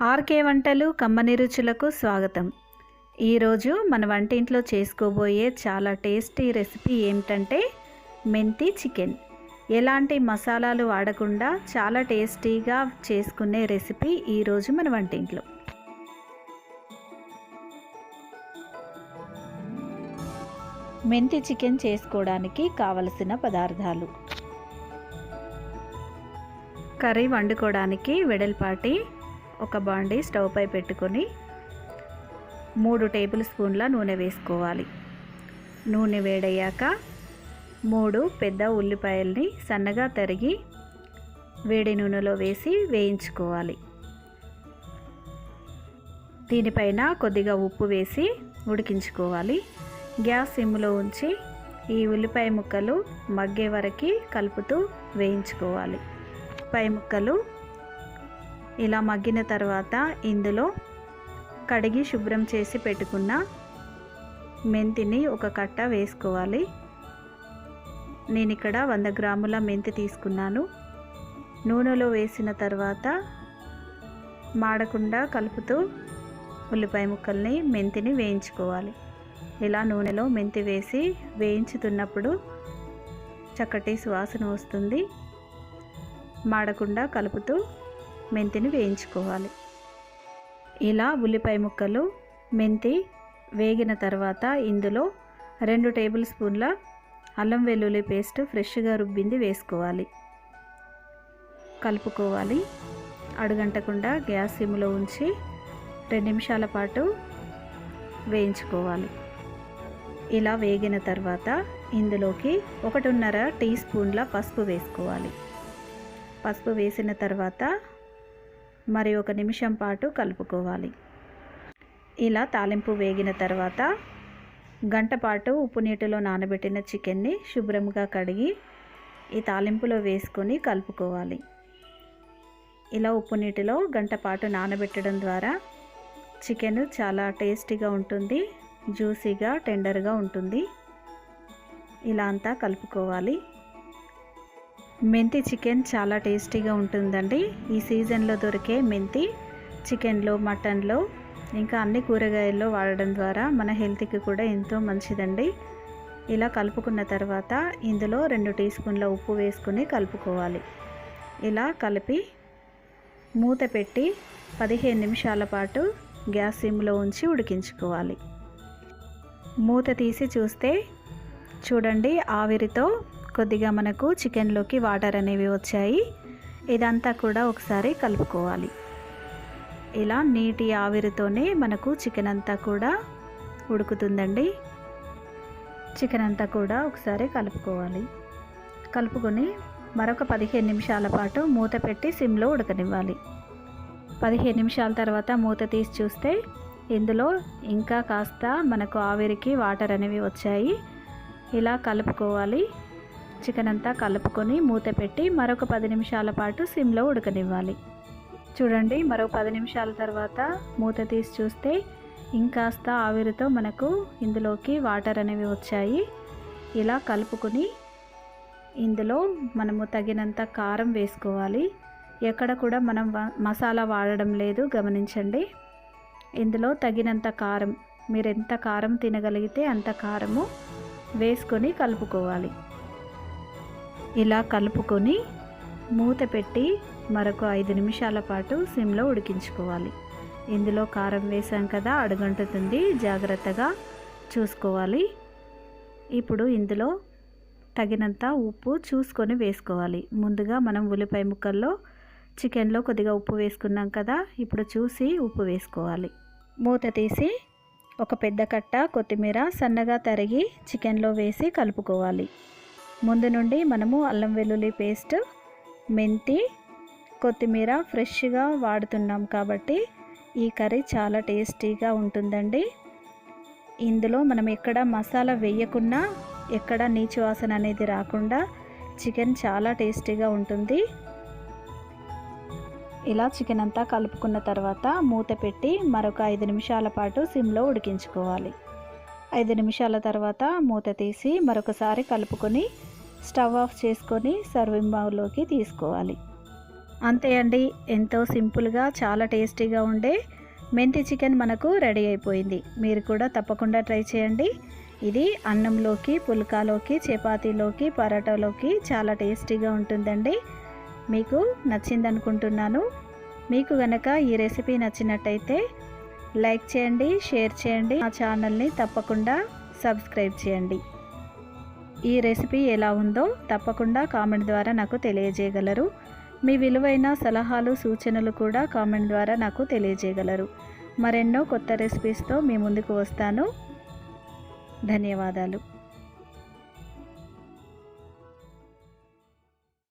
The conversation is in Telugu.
ఆర్కే వంటలు కమ్మని రుచులకు స్వాగతం. ఈరోజు మన వంటింట్లో చేసుకోబోయే చాలా టేస్టీ రెసిపీ ఏమిటంటే మెంతి చికెన్. ఎలాంటి మసాలాలు వాడకుండా చాలా టేస్టీగా చేసుకునే రెసిపీ ఈరోజు మన వంటింట్లో. మెంతి చికెన్ చేసుకోవడానికి కావలసిన పదార్థాలు. కర్రీ వండుకోవడానికి వెడల్పాటి ఒక బాండీ స్టవ్ పై పెట్టుకొని మూడు టేబుల్ స్పూన్ల నూనె వేసుకోవాలి. నూనె వేడయ్యాక మూడు పెద్ద ఉల్లిపాయల్ని సన్నగా తరిగి వేడి నూనెలో వేసి వేయించుకోవాలి. దీనిపైన కొద్దిగా ఉప్పు వేసి ఉడికించుకోవాలి. గ్యాస్ సిమ్లో ఉంచి ఈ ఉల్లిపాయ ముక్కలు మగ్గే వరకు కలుపుతూ వేయించుకోవాలి. ఉల్లిపాయ ముక్కలు ఇలా మగ్గిన తర్వాత ఇందులో కడిగి శుభ్రం చేసి పెట్టుకున్న మెంతిని ఒక కట్ట వేసుకోవాలి. నేను ఇక్కడ వంద గ్రాముల మెంతి తీసుకున్నాను. నూనెలో వేసిన తర్వాత మాడకుండా కలుపుతూ ఉల్లిపాయ ముక్కల్ని మెంతిని వేయించుకోవాలి. ఇలా నూనెలో మెంతి వేసి వేయించుతున్నప్పుడు చక్కటి సువాసన వస్తుంది. మాడకుండా కలుపుతూ మెంతిని వేయించుకోవాలి. ఇలా ఉల్లిపాయ ముక్కలు మెంతి వేగిన తర్వాత ఇందులో రెండు టేబుల్ స్పూన్ల అల్లం వెల్లుల్లి పేస్ట్ ఫ్రెష్గా రుబ్బింది వేసుకోవాలి. కలుపుకోవాలి. అడుగంటకుండా గ్యాస్ సిమ్లో ఉంచి రెండు నిమిషాల పాటు వేయించుకోవాలి. ఇలా వేగిన తర్వాత ఇందులోకి ఒకటిన్నర టీ స్పూన్ల పసుపు వేసుకోవాలి. పసుపు వేసిన తర్వాత మరి ఒక నిమిషం పాటు కలుపుకోవాలి. ఇలా తాలింపు వేగిన తర్వాత గంట పాటు ఉప్పు నీటిలో నానబెట్టిన చికెన్ని శుభ్రంగా కడిగి ఈ తాలింపులో వేసుకొని కలుపుకోవాలి. ఇలా ఉప్పు నీటిలో గంట పాటు నానబెట్టడం ద్వారా చికెన్ చాలా టేస్టీగా ఉంటుంది జ్యూసీగా టెండర్గా ఉంటుంది. ఇలా అంతా కలుపుకోవాలి. మెంతి చికెన్ చాలా టేస్టీగా ఉంటుందండి. ఈ సీజన్లో దొరికే మెంతి చికెన్లో మటన్లో ఇంకా అన్ని కూరగాయల్లో వాడడం ద్వారా మన హెల్త్కి కూడా ఎంతో మంచిదండి. ఇలా కలుపుకున్న తర్వాత ఇందులో రెండు టీ స్పూన్ల ఉప్పు వేసుకుని కలుపుకోవాలి. ఇలా కలిపి మూత పెట్టి పదిహేను నిమిషాల పాటు గ్యాస్ సిమ్లో ఉంచి ఉడికించుకోవాలి. మూత తీసి చూస్తే చూడండి ఆవిరితో కొద్దిగా మనకు చికెన్లోకి వాటర్ అనేవి వచ్చాయి. ఇదంతా కూడా ఒకసారి కలుపుకోవాలి. ఇలా నీటి ఆవిరితోనే మనకు చికెన్ అంతా కూడా ఉడుకుతుందండి. చికెన్ అంతా కూడా ఒకసారి కలుపుకోవాలి. కలుపుకొని మరొక పదిహేను నిమిషాల పాటు మూత పెట్టి సిమ్లో ఉడకనివ్వాలి. పదిహేను నిమిషాల తర్వాత మూత తీసి చూస్తే ఇందులో ఇంకా కాస్త మనకు ఆవిరికి వాటర్ అనేవి వచ్చాయి. ఇలా కలుపుకోవాలి. చికెన్ అంతా కలుపుకొని మూత పెట్టి మరొక పది నిమిషాల పాటు సిమ్లో ఉడకనివ్వాలి. చూడండి మరో పది నిమిషాల తర్వాత మూత తీసి చూస్తే ఇంకాస్త ఆవిరితో మనకు ఇందులోకి వాటర్ అనేవి వచ్చాయి. ఇలా కలుపుకొని ఇందులో మనము తగినంత కారం వేసుకోవాలి. ఎక్కడ కూడా మనం మసాలా వాడడం లేదు గమనించండి. ఇందులో తగినంత కారం మీరు ఎంత కారం తినగలిగితే అంత కారము వేసుకొని కలుపుకోవాలి. ఇలా కలుపుకొని మూత పెట్టి మరొక ఐదు నిమిషాల పాటు సిమ్లో ఉడికించుకోవాలి. ఇందులో కారం వేసాం కదా అడుగంటుతుంది. జాగ్రత్తగా చూసుకోవాలి. ఇప్పుడు ఇందులో తగినంత ఉప్పు చూసుకొని వేసుకోవాలి. ముందుగా మనం ఉల్లిపాయ ముక్కల్లో చికెన్లో కొద్దిగా ఉప్పు వేసుకున్నాం కదా ఇప్పుడు చూసి ఉప్పు వేసుకోవాలి. మూత తీసి ఒక పెద్ద కట్ట కొత్తిమీర సన్నగా తరిగి చికెన్లో వేసి కలుపుకోవాలి. ముందు నుండి మనము అల్లం వెల్లుల్లి పేస్ట్ మెంతి కొత్తిమీర ఫ్రెష్గా వాడుతున్నాం కాబట్టి ఈ కర్రీ చాలా టేస్టీగా ఉంటుందండి. ఇందులో మనం ఎక్కడ మసాలా వేయకుండా ఎక్కడ నీచు వాసన అనేది రాకుండా చికెన్ చాలా టేస్టీగా ఉంటుంది. ఇలా చికెన్ అంతా కలుపుకున్న తర్వాత మూత పెట్టి మరొక ఐదు నిమిషాల పాటు సిమ్లో ఉడికించుకోవాలి. ఐదు నిమిషాల తర్వాత మూత తీసి మరొకసారి కలుపుకొని స్టవ్ ఆఫ్ చేసుకొని సర్వింగ్ బౌల్లోకి తీసుకోవాలి. అంతే అండి ఎంతో సింపుల్గా చాలా టేస్టీగా ఉండే మెంతి చికెన్ మనకు రెడీ అయిపోయింది. మీరు కూడా తప్పకుండా ట్రై చేయండి. ఇది అన్నంలోకి పుల్కాలోకి చపాతీలోకి పరోటాలోకి చాలా టేస్టీగా ఉంటుందండి. మీకు నచ్చింది అనుకుంటున్నాను మీకు గనక ఈ రెసిపీ నచ్చినట్టయితే లైక్ చేయండి షేర్ చేయండి. మా ఛానల్ని తప్పకుండా సబ్స్క్రైబ్ చేయండి. ఈ రెసిపీ ఎలా ఉందో తప్పకుండా కామెంట్ ద్వారా నాకు తెలియజేయగలరు. మీ విలువైన సలహాలు సూచనలు కూడా కామెంట్ ద్వారా నాకు తెలియజేయగలరు. మరెన్నో కొత్త రెసిపీస్తో మీ ముందుకు వస్తాను. ధన్యవాదాలు.